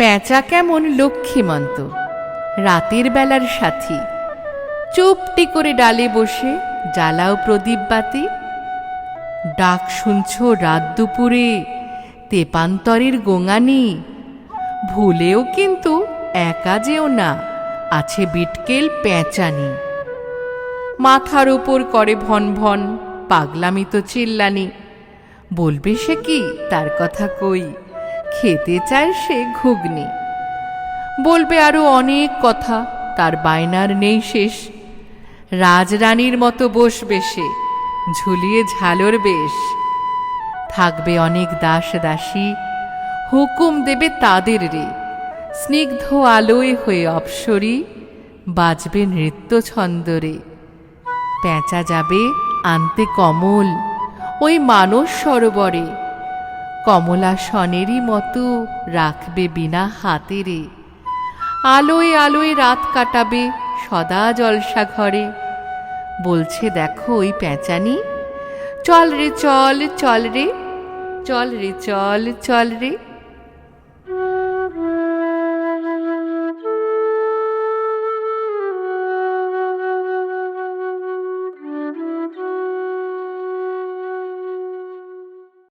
প্যাঁচা কেমন লক্ষ্মীমন্ত। রাতের বেলার সাথী। চুপটি করে ডালে বসে জ্বালাও প্রদীপ বাতি। ডাক শুনছ রাত দুপুরে তেপান্তরের গোঙানি। ভুলেও কিন্তু একা যেও না, আছে বিটকেল পেঁচানি মাথার উপর করে ভন ভন, পাগলামি তো চিল্লানি। বলবে সে কি, তার কথা কই। খেতে চায় সে ঘুগনি। বলবে আরও অনেক কথা, তার বায়নার নেই শেষ। রাজরানীর মতো বসবে সে, ঝুলিয়ে ঝালর বেশ। থাকবে অনেক দাস দাসী, হুকুম দেবে তাদের রে। স্নিগ্ধ আলোয় হয়ে অপসরি, বাজবে নৃত্য ছন্দরে। পেঁচা যাবে আনতে কমল, ওই মানস সরোবরে। কমলাসনেরই মতো রাখবে বিনা হাতেরে। আলোয় আলোয় রাত কাটাবে সদা জলসা ঘরে বলছে, দেখো ওই প্যাঁচানি। চল রে, চল চল রে। চল রে, চল চল রে।